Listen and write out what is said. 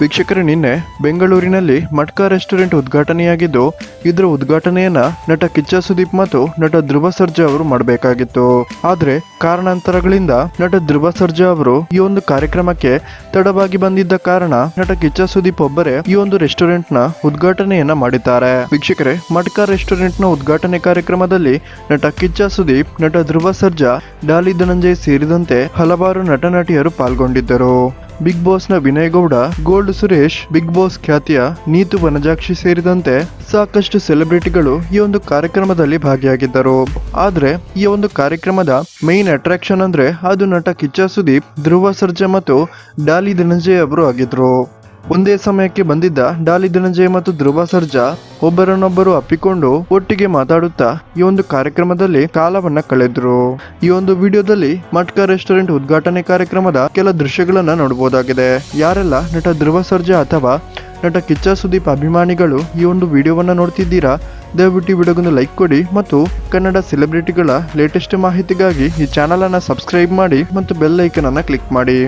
ವೀಕ್ಷಕರೇ, ನಿನ್ನೆ ಬೆಂಗಳೂರಿನಲ್ಲಿ ಮಟ್ಕಾ ರೆಸ್ಟೋರೆಂಟ್ ಉದ್ಘಾಟನೆಯಾಗಿದ್ದು, ಇದರ ಉದ್ಘಾಟನೆಯನ್ನ ನಟ ಕಿಚ್ಚ ಸುದೀಪ್ ಮತ್ತು ನಟ ಧ್ರುವ ಸರ್ಜಾ ಅವರು ಮಾಡಬೇಕಾಗಿತ್ತು. ಆದರೆ, ಕಾರಣಾಂತರಗಳಿಂದ ನಟ ಧ್ರುವ ಸರ್ಜಾ ಅವರು ಈ ಒಂದು ಕಾರ್ಯಕ್ರಮಕ್ಕೆ ತಡವಾಗಿ ಬಂದಿದ್ದ ಕಾರಣ ನಟ ಕಿಚ್ಚ ಸುದೀಪ್ ಒಬ್ಬರೇ ಈ ಒಂದು ರೆಸ್ಟೋರೆಂಟ್ನ ಉದ್ಘಾಟನೆಯನ್ನ ಮಾಡಿದ್ದಾರೆ. ವೀಕ್ಷಕರೇ, ಮಟ್ಕಾ ರೆಸ್ಟೋರೆಂಟ್ನ ಉದ್ಘಾಟನೆ ಕಾರ್ಯಕ್ರಮದಲ್ಲಿ ನಟ ಕಿಚ್ಚ ಸುದೀಪ್, ನಟ ಧ್ರುವ ಸರ್ಜಾ, ಡಾಲಿ ಧನಂಜಯ್ ಸೇರಿದಂತೆ ಹಲವಾರು ನಟ ನಟಿಯರು ಪಾಲ್ಗೊಂಡಿದ್ದರು. Big ಬಾಸ್ನ Vinay Gowda, gold Suresh, big boss ಖ್ಯಾತಿಯ ನೀತು ವನಜಾಕ್ಷಿ ಸೇರಿದಂತೆ ಸಾಕಷ್ಟು ಸೆಲೆಬ್ರಿಟಿಗಳು ಈ ಒಂದು ಕಾರ್ಯಕ್ರಮದಲ್ಲಿ ಭಾಗಿಯಾಗಿದ್ದರು. ಆದ್ರೆ, ಈ ಒಂದು ಕಾರ್ಯಕ್ರಮದ ಮೈನ್ ಅಟ್ರಾಕ್ಷನ್ ಅಂದ್ರೆ ಅದು ನಟ ಕಿಚ್ಚ ಸುದೀಪ್, ಧ್ರುವ ಸರ್ಜಾ ಮತ್ತು ಡಾಲಿ ಧನಂಜಯ್ ಅವರು ಆಗಿದ್ರು. ಒಂದೇ ಸಮಯಕ್ಕೆ ಬಂದಿದ್ದ ಡಾಲಿ ಧನಂಜಯ ಮತ್ತು ಧ್ರುವ ಸರ್ಜಾ ಒಬ್ಬರನ್ನೊಬ್ಬರು ಅಪ್ಪಿಕೊಂಡು ಒಟ್ಟಿಗೆ ಮಾತಾಡುತ್ತಾ ಈ ಒಂದು ಕಾರ್ಯಕ್ರಮದಲ್ಲಿ ಕಾಲವನ್ನ ಕಳೆದ್ರು. ಈ ಒಂದು ವಿಡಿಯೋದಲ್ಲಿ ಮಟ್ಕಾ ರೆಸ್ಟೋರೆಂಟ್ ಉದ್ಘಾಟನೆ ಕಾರ್ಯಕ್ರಮದ ಕೆಲ ದೃಶ್ಯಗಳನ್ನ ನೋಡಬಹುದಾಗಿದೆ ಯಾರೆಲ್ಲ ನಟ ಧ್ರುವ ಸರ್ಜಾ ಅಥವಾ ನಟ ಕಿಚ್ಚ ಸುದೀಪ್ ಅಭಿಮಾನಿಗಳು ಈ ಒಂದು ವಿಡಿಯೋವನ್ನ ನೋಡ್ತಿದ್ದೀರಾ, ದಯವಿಟ್ಟು ವಿಡಿಯೋಗೊಂದು ಲೈಕ್ ಕೊಡಿ ಮತ್ತು ಕನ್ನಡ ಸೆಲೆಬ್ರಿಟಿಗಳ ಲೇಟೆಸ್ಟ್ ಮಾಹಿತಿಗಾಗಿ ಈ ಚಾನಲನ್ನು ಸಬ್ಸ್ಕ್ರೈಬ್ ಮಾಡಿ ಮತ್ತು ಬೆಲ್ ಐಕನ್ ಅನ್ನ ಕ್ಲಿಕ್ ಮಾಡಿ.